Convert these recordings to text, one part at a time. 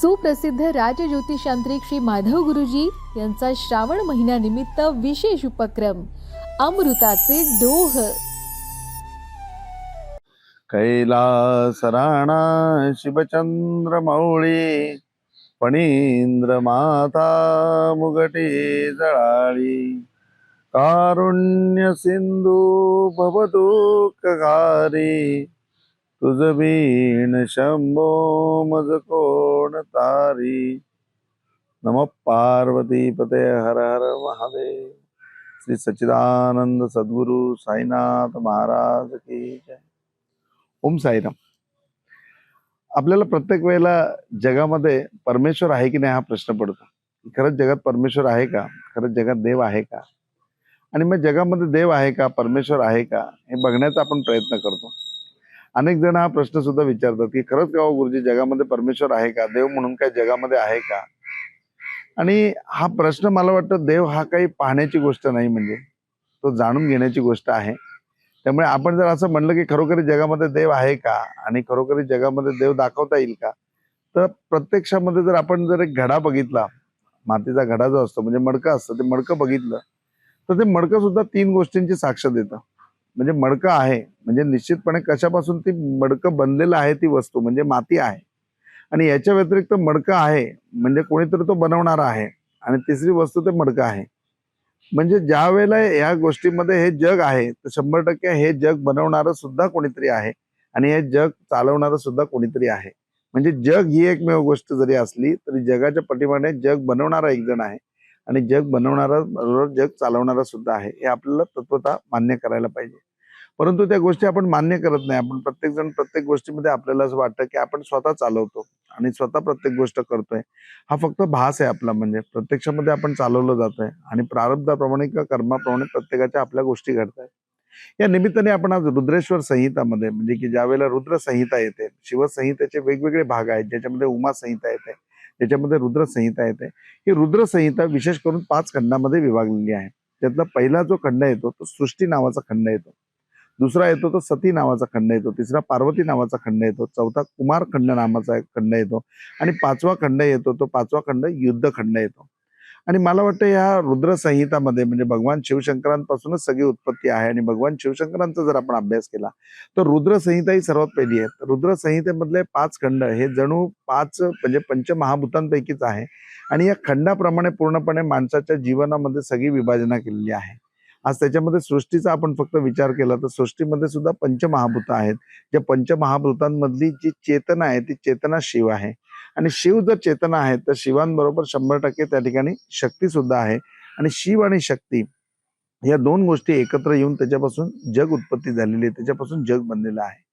सुप्रसिद्ध राजज्योतिषांत्रिक श्री माधव गुरुजी यांचा श्रावण महिन्यानिमित्त विशेष उपक्रम अमृताचे डोह. कैलास राणा शिवचंद्र मौळी फणींद्र माता मुगटे जळाळी कारुण्य सिंधू भवदुःखकारी तुझ बीण शंभो मज कोण तारी? नम पार्वती पते हर हर महादेव। श्री सच्चिदानंद सद्गुरु साईनाथ महाराज की जय। ओम साईराम। आपल्याला प्रत्येक वेळेला जगामध्ये परमेश्वर आहे की नाही हा प्रश्न पडतो. खरंच जगात परमेश्वर आहे का? खरंच जगात देव आहे का? आणि मग जगामध्ये देव आहे का? परमेश्वर आहे का? हे बघण्याचा आपण प्रयत्न करतो. अनेक जण हा प्रश्न सुद्धा विचारतात की खरंच का हो गुरुजी जगामध्ये परमेश्वर आहे का? देव म्हणून काय जगामध्ये आहे का? आणि हा प्रश्न मला वाटतं देव हा काही पाहण्याची गोष्ट नाही म्हणजे. तो जाणून घेण्याची गोष्ट आहे. त्यामुळे आपण जर असं म्हणलं की खरोखरी जगामध्ये देव आहे का? आणि खरोखरी जगामध्ये देव दाखवता येईल का? तर प्रत्यक्षामध्ये जर आपण जर एक घडा बघितला मातीचा घडा जो असतो म्हणजे मडकं असतं ते मडकं बघितलं तर ते मडकं सुद्धा तीन गोष्टींची साक्ष देतं. म्हणजे मडकं आहे. म्हणजे निश्चितपणे कशापासून ती मडकं बनलेलं आहे ती वस्तू म्हणजे माती आहे. आणि याच्या व्यतिरिक्त मडकं आहे म्हणजे कोणीतरी तो बनवणारा आहे. आणि तिसरी वस्तू ते मडकं आहे. म्हणजे ज्या वेळेला या गोष्टीमध्ये हे जग आहे तर शंभर टक्के हे जग बनवणारं सुद्धा कोणीतरी आहे. आणि हे जग चालवणारं सुद्धा कोणीतरी आहे. म्हणजे जग ही एकमेव गोष्ट जरी असली तरी जगाच्या पाठीमागे जग बनवणारा एक जण आहे. आणि जग बनवणारा बरोबर जग चालवणारा सुद्धा आहे. हे आपल्याला तत्वता मान्य करायला पाहिजे. परंतु त्या गोष्टी आपण मान्य करत नाही. आपण प्रत्येक जण प्रत्येक गोष्टीमध्ये आपल्याला असं वाटतं की आपण स्वतः चालवतो आणि स्वतः प्रत्येक गोष्ट करतोय. हा फक्त भास आहे आपला. म्हणजे प्रत्यक्षामध्ये आपण चालवलं जातोय आणि प्रारब्धाप्रमाणे किंवा कर्माप्रमाणे प्रत्येकाच्या आपल्या गोष्टी घडत आहेत या निमित्ताने आपण आज रुद्रेश्वर संहितामध्ये म्हणजे की ज्यावेळेला रुद्र संहिता येते शिवसंहितेचे वेगवेगळे भाग आहेत ज्याच्यामध्ये उमा संहिता येते त्याच्यामध्ये रुद्रसंहिता येते. ही रुद्रसंहिता विशेष करून पाच खंडामध्ये विभागलेली आहे. त्यातला पहिला जो खंड येतो तो सृष्टी नावाचा खंड येतो. दुसरा येतो तो सती नावाचा खंड येतो. तिसरा पार्वती नावाचा खंड येतो. चौथा कुमार खंड नावाचा खंड येतो. आणि पाचवा खंड येतो तो पाचवा खंड युद्ध खंड येतो. आणि मला वाटतं या रुद्रसंहितामध्ये म्हणजे भगवान शिवशंकरांपासूनच सगळी उत्पत्ती आहे आणि भगवान शिवशंकरांचा जर आपण अभ्यास केला तर रुद्रसंहिता ही सर्वात पहिली आहे रुद्रसंहितेमधले पाच खंड हे जणू पाच म्हणजे पंचमहाभूतांपैकीच आहे आणि या खंडाप्रमाणे पूर्णपणे माणसाच्या जीवनामध्ये सगळी विभाजना केलेली आहे. आज त्याच्यामध्ये सृष्टीचा आपण फक्त विचार केला तर सृष्टीमध्ये सुद्धा पंचमहाभूत आहेत. ज्या पंचमहाभूतांमधली जी चेतना आहे ती चेतना शिव आहे. आणि शिव जर चेतना आहे तर शिवांबरोबर शंभर टक्के त्या ठिकाणी शक्ती सुद्धा आहे. आणि शिव आणि शक्ती या दोन गोष्टी एकत्र येऊन त्याच्यापासून जग उत्पत्ती झालेली आहे त्याच्यापासून जग बनलेलं आहे.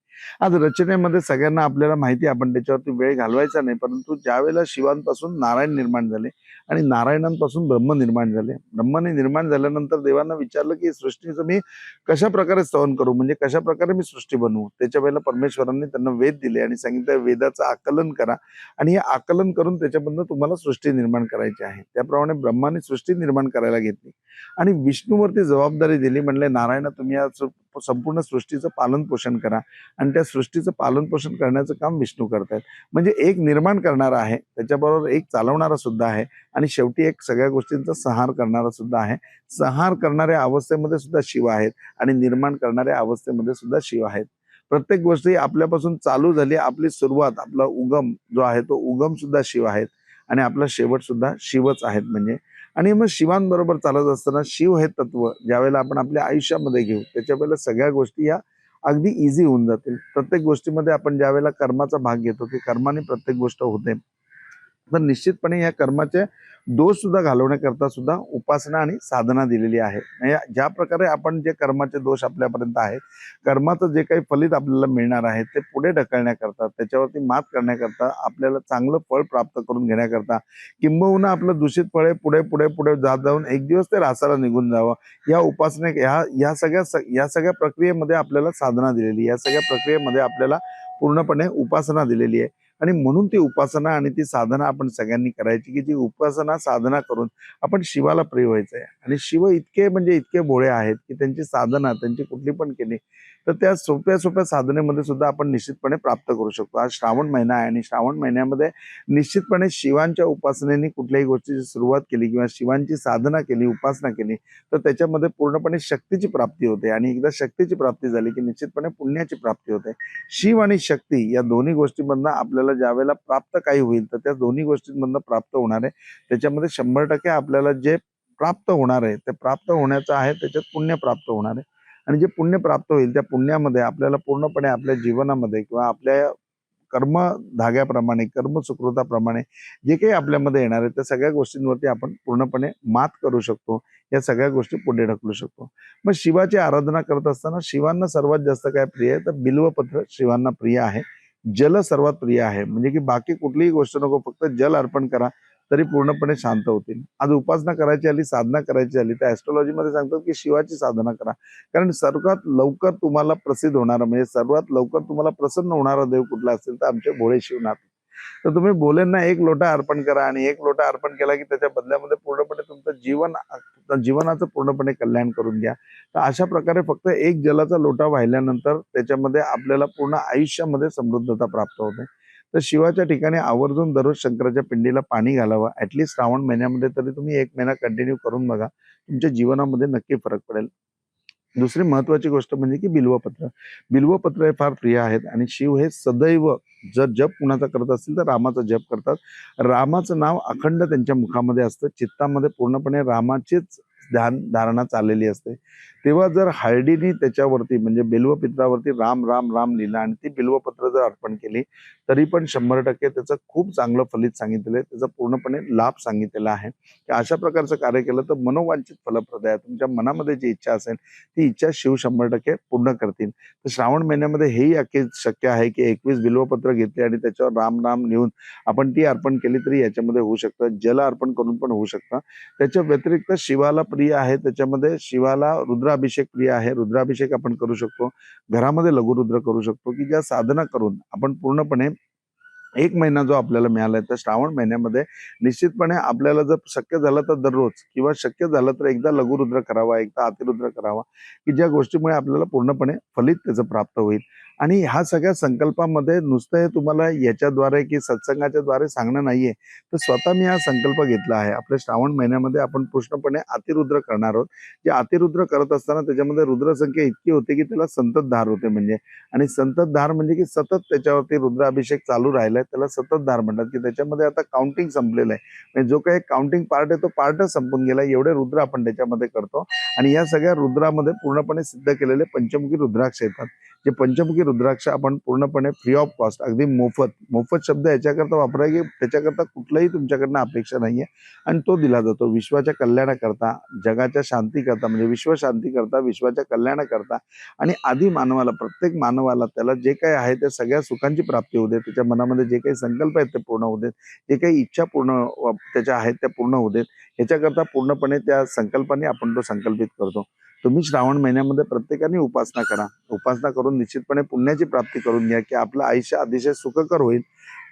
आज रचनेमध्ये सगळ्यांना आपल्याला माहिती आहे, आपण त्याच्यावरती वेळ घालवायचा नाही परंतु ज्या वेळेला शिवांपासून नारायण निर्माण झाले आणि नारायणांपासून ब्रह्म निर्माण झाले. ब्रह्माने निर्माण झाल्यानंतर देवांना विचारलं की सृष्टीचं मी कशा प्रकारे स्तवन करू? म्हणजे कशा प्रकारे मी सृष्टी बनवू? त्याच्या वेळेला परमेश्वरांनी त्यांना वेद दिले आणि सांगितलं वेदाचं आकलन करा आणि हे आकलन करून त्याच्यामधनं तुम्हाला सृष्टी निर्माण करायची आहे. त्याप्रमाणे ब्रह्माने सृष्टी निर्माण करायला घेतली आणि विष्णूवरती जबाबदारी दिली म्हणले नारायण तुम्ही या संपूर्ण सृष्टीचं पालन पोषण करा. आणि त्या सृष्टीचं पालन पोषण करण्याचं काम विष्णू करतायत. म्हणजे एक निर्माण करणारा आहे त्याच्याबरोबर एक चालवणारा सुद्धा आहे आणि शेवटी एक सगळ्या गोष्टींचा संहार करणारा सुद्धा आहे. संहार करणाऱ्या अवस्थेमध्ये सुद्धा शिव आहेत आणि निर्माण करणाऱ्या अवस्थेमध्ये सुद्धा शिव आहेत. प्रत्येक गोष्टी आपल्यापासून चालू झाली आपली सुरुवात आपला उगम जो आहे तो उगम सुद्धा शिव आहेत आणि आपला शेवट सुद्धा शिवच आहेत म्हणजे आणि मग शिवांबरोबर चालत असताना शिव हे तत्व ज्यावेळेला आपण आपल्या आयुष्यामध्ये घेऊ त्याच्या वेळेला सगळ्या गोष्टी या अगदी इझी होऊन जातील. प्रत्येक गोष्टीमध्ये आपण ज्यावेळेला कर्माचा भाग घेतो की कर्माने प्रत्येक गोष्ट होते. तर निश्चितपणे या कर्माचे दोष सुद्धा घालवण्याकरता सुद्धा उपासना आणि साधना दिलेली आहे. ज्या प्रकारे आपण जे कर्माचे दोष आपल्यापर्यंत आहेत कर्माचं जे काही फलित आपल्याला मिळणार आहे ते पुढे ढकलण्याकरता त्याच्यावरती मात करण्याकरता आपल्याला चांगलं फळ प्राप्त करून घेण्याकरता किंबहुना आपलं दूषित फळे पुढे पुढे पुढे जात जाऊन एक दिवस ते रासाला निघून जावं. या उपासने ह्या या सगळ्या स- या सगळ्या प्रक्रियेमध्ये आपल्याला साधना दिलेली या सगळ्या प्रक्रियेमध्ये आपल्याला पूर्णपणे उपासना दिलेली आहे. आणि म्हणून ती उपासना आणि ती साधना आपण सगळ्यांनी करायची की जी उपासना साधना करून आपण शिवाला प्रिय व्हायचं आहे आणि शिव इतके म्हणजे इतके भोळे आहेत की त्यांची साधना त्यांची कुठली पण केली तर त्या सोप्या सोप्या साधनेमध्ये सुद्धा आपण निश्चितपणे प्राप्त करू शकतो. आज श्रावण महिना आहे आणि श्रावण महिन्यामध्ये निश्चितपणे शिवांच्या उपासनेने कुठल्याही गोष्टीची सुरुवात केली किंवा शिवांची साधना केली उपासना केली तर त्याच्यामध्ये पूर्णपणे शक्तीची प्राप्ती होते. आणि एकदा शक्तीची प्राप्ती झाली की निश्चितपणे पुण्याची प्राप्ती होते. शिव आणि शक्ती या दोन्ही गोष्टींमधनं आपल्याला ज्यावेळेला प्राप्त काही होईल तर त्या दोन्ही गोष्टींमधनं प्राप्त होणार आहे. त्याच्यामध्ये शंभर टक्के आपल्याला जे प्राप्त होणार आहे ते प्राप्त होण्याचं आहे त्याच्यात पुण्य प्राप्त होणार आहे. आणि जे पुण्य प्राप्त होईल त्या पुण्यामध्ये आपल्याला पूर्णपणे आपल्या जीवनामध्ये किंवा आपल्या कर्म धाग्याप्रमाणे कर्म सुकृताप्रमाणे जे काही आपल्यामध्ये येणार आहे त्या सगळ्या गोष्टींवरती आपण पूर्णपणे मात करू शकतो. या सगळ्या गोष्टी पुढे ढकलू शकतो. मग शिवाची आराधना करत असताना शिवांना सर्वात जास्त काय प्रिय आहे? तर बिल्वपत्र शिवांना प्रिय आहे. जल सर्वात प्रिय आहे. म्हणजे की बाकी कुठलीही गोष्ट नको फक्त जल अर्पण करा. तरी पूर्णपणे शांत होतील. आज उपासना करायची आली साधना करायची आली तर ऍस्ट्रॉलॉजी मध्ये सांगतात की शिवाची साधना करा. कारण सर्वात लवकर तुम्हाला प्रसिद्ध होणारा म्हणजे सर्वात लवकर तुम्हाला प्रसन्न होणारा देव कुठला असेल तर आमचे भोळे शिवनाथ. तर तुम्ही भोलेंना एक लोटा अर्पण करा आणि एक लोटा अर्पण केला की त्याच्या बदल्यामध्ये पूर्णपणे तुमचं जीवन जीवनाचं पूर्णपणे कल्याण करून घ्या. तर अशा प्रकारे फक्त एक जलाचा लोटा वाहिल्यानंतर त्याच्यामध्ये आपल्याला पूर्ण आयुष्यामध्ये समृद्धता प्राप्त होते. तर शिवाच्या ठिकाणी आवर्जून दररोज शंकराच्या पिंडीला पाणी घालावं. ऍटलिस्ट श्रावण महिन्यामध्ये तरी तुम्ही एक महिना कंटिन्यू करून बघा. तुमच्या जीवनामध्ये नक्की फरक पडेल. दुसरी महत्वाची गोष्ट म्हणजे की बिल्वपत्र. बिल्वपत्र हे फार प्रिय आहेत आणि शिव हे सदैव जर जप कुणाचा करत असतील तर रामाचा जप करतात. रामाचं नाव अखंड त्यांच्या मुखामध्ये असतं. चित्तामध्ये पूर्णपणे रामाचीच ध्यान धारणा चाललेली असते. तेव्हा जर हळदीने त्याच्यावरती म्हणजे बिल्वपित्रावरती राम राम राम लिहिलं आणि ती बिल्वपत्र जर अर्पण केली तरी पण शंभर टक्के त्याचं खूप चांगलं फलित सांगितलेलं आहे. त्याचा पूर्णपणे लाभ सांगितलेला आहे. की अशा प्रकारचं कार्य केलं तर मनोवांछित फलप्रद आहे. तुमच्या मनामध्ये जी इच्छा असेल ती इच्छा शिव शंभर टक्के पूर्ण करतील. तर श्रावण महिन्यामध्ये हेही अखेर शक्य आहे की एकवीस बिल्वपत्र घेतले आणि त्याच्यावर राम राम लिहून आपण ती अर्पण केली तरी याच्यामध्ये होऊ शकतं. जल अर्पण करून पण होऊ शकतं. त्याच्या व्यतिरिक्त शिवाला प्रिय आहे. त्याच्यामध्ये शिवाला रुद्र रुद्राभिषेक क्रिया आहे. रुद्राभिषेक आपण करू शकतो. घरामध्ये लघुरुद्र करू शकतो की ज्या साधना करून आपण पूर्णपणे एक महिना जो आपल्याला मिळालाय तर श्रावण महिन्यामध्ये निश्चितपणे आपल्याला जर शक्य झालं तर दररोज किंवा शक्य झालं तर एकदा लघुरुद्र करावा एकदा अतिरुद्र करावा की ज्या गोष्टीमुळे आपल्याला पूर्णपणे फलित त्याचं प्राप्त होईल. आणि ह्या सगळ्या संकल्पामध्ये नुसतं हे तुम्हाला याच्याद्वारे की सत्संगाच्या द्वारे सांगणं नाहीये. तर स्वतः मी हा संकल्प घेतला आहे. आपल्या श्रावण महिन्यामध्ये आपण पूर्णपणे अतिरुद्र करणार आहोत. जे अतिरुद्र करत असताना त्याच्यामध्ये रुद्रसंख्या इतकी होते की त्याला संततधार होते म्हणजे. आणि संततधार म्हणजे की सतत त्याच्यावरती रुद्राभिषेक चालू राहिलाय. त्याला सततधार म्हणतात की त्याच्यामध्ये आता काउंटिंग संपलेलं आहे. म्हणजे जो काही काउंटिंग पार्ट आहे तो पार्टच संपून गेला एवढे रुद्र आपण त्याच्यामध्ये करतो. आणि या सगळ्या रुद्रामध्ये पूर्णपणे सिद्ध केलेले पंचमुखी रुद्राक्ष येतात. जे पंचमुखी रुद्राक्ष आपण पूर्णपणे फ्री ऑफ कॉस्ट अगदी मोफत. मोफत शब्द याच्याकरता वापराय की त्याच्याकरता कुठलंही तुमच्याकडनं अपेक्षा नाही आहे आणि तो दिला जातो. विश्वाच्या कल्याणाकरता जगाच्या शांतीकरता म्हणजे विश्व शांतीकरता विश्वाच्या कल्याणाकरता. आणि आधी मानवाला प्रत्येक मानवाला त्याला जे काही आहे त्या सगळ्या सुखांची प्राप्ती होऊ दे त्याच्या मनामध्ये जे काही संकल्प आहेत ते पूर्ण होऊ देत. जे काही इच्छा पूर्ण त्याच्या आहेत त्या पूर्ण होऊ देत. ह्याच्याकरता पूर्णपणे त्या संकल्पाने आपण तो संकल्पित करतो. तुम्ही श्रावण महिन्यामध्ये प्रत्येकाने उपासना करा. उपासना करून निश्चितपणे पुण्याची प्राप्ती करून घ्या की आपलं आयुष्य अतिशय सुखकर होईल.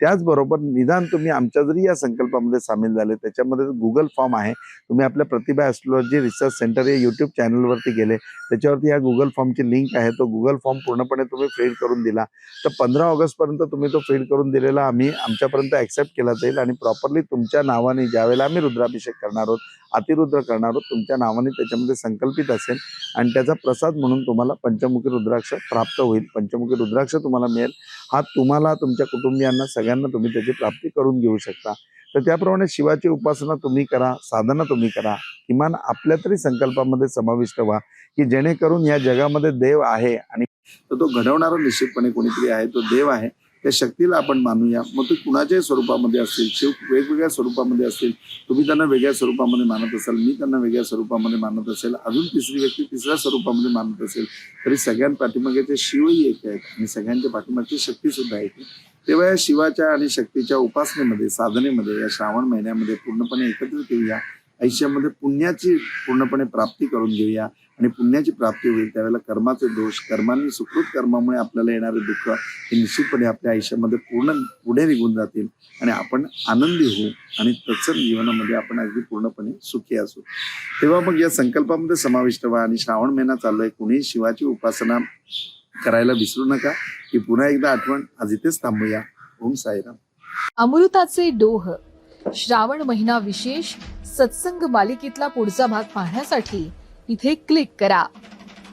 त्याचबरोबर निदान तुम्ही आमच्या जरी या संकल्पामध्ये सामील झाले त्याच्यामध्ये गुगल फॉर्म आहे. तुम्ही आपल्या प्रतिभा ॲस्ट्रॉलॉजी रिसर्च सेंटर या यूट्यूब चॅनलवरती गेले. त्याच्यावरती या गुगल फॉर्मची लिंक आहे. तो गुगल फॉर्म पूर्णपणे तुम्ही फिल करून दिला. तर पंधरा ऑगस्टपर्यंत तुम्ही तो फिल करून दिलेला आम्ही आमच्यापर्यंत ॲक्सेप्ट केला जाईल आणि प्रॉपरली तुमच्या नावाने ज्यावेळेला आम्ही रुद्राभिषेक करणार आहोत अतिरुद्र करणार आहोत तुमच्या नावाने त्याच्यामध्ये संकल्पित असेल आणि त्याचा प्रसाद म्हणून तुम्हाला पंचमुखी रुद्राक्ष प्राप्त होईल. पंचमुखी रुद्राक्ष तुम्हाला मिळेल. हा तुम्हाला तुमच्या कुटुंबियांना सगळ्यांना तुम्ही त्याची प्राप्ती करून घेऊ शकता. तर त्याप्रमाणे शिवाची उपासना तुम्ही करा साधना तुम्ही करा. किमान आपल्या तरी संकल्पामध्ये समाविष्ट व्हा की जेणेकरून या जगामध्ये देव आहे आणि तर तो घडवणारा निश्चितपणे कोणीतरी आहे तो देव आहे. त्या शक्तीला आपण मानूया. मग ते कुणाच्याही स्वरूपामध्ये असतील शिव वेगवेगळ्या स्वरूपामध्ये असतील तुम्ही त्यांना वेगळ्या स्वरूपामध्ये मानत असाल मी त्यांना वेगळ्या स्वरूपामध्ये मानत असेल अजून तिसरी व्यक्ती तिसऱ्या स्वरूपामध्ये मानत असेल तरी सगळ्यां पाठीमागे ते शिवही एक आहेत आणि सगळ्यांच्या पाठीमागची शक्ती सुद्धा एक आहे तेव्हा या शिवाच्या आणि शक्तीच्या उपासनेमध्ये साधनेमध्ये या श्रावण महिन्यामध्ये पूर्णपणे एकत्रित येऊया आयुष्यामध्ये पुण्याची पूर्णपणे प्राप्ती करून घेऊया. आणि पुण्याची प्राप्ती होईल त्यावेळेला कर्माचे दोष कर्मांनी सुकृत कर्मामुळे आपल्याला येणारे दुःख हे निश्चितपणे आपल्या आयुष्यामध्ये पूर्ण पुढे निघून जातील. आणि आपण आनंदी होऊ आणि तत्सम जीवनामध्ये आपण अगदी पूर्णपणे सुखी असू. तेव्हा मग या संकल्पामध्ये समाविष्ट व्हा आणि श्रावण महिना चालू आहे. कुणीही शिवाची उपासना करायला विसरू नका. ही पुन्हा एकदा आठवण आज इथेच थांबूया. ओम साईराम. अमृताचे डोह. श्रावण महिना विशेष सत्संग मालिकेतला पुढचा भाग पाहण्यासाठी इथे क्लिक करा.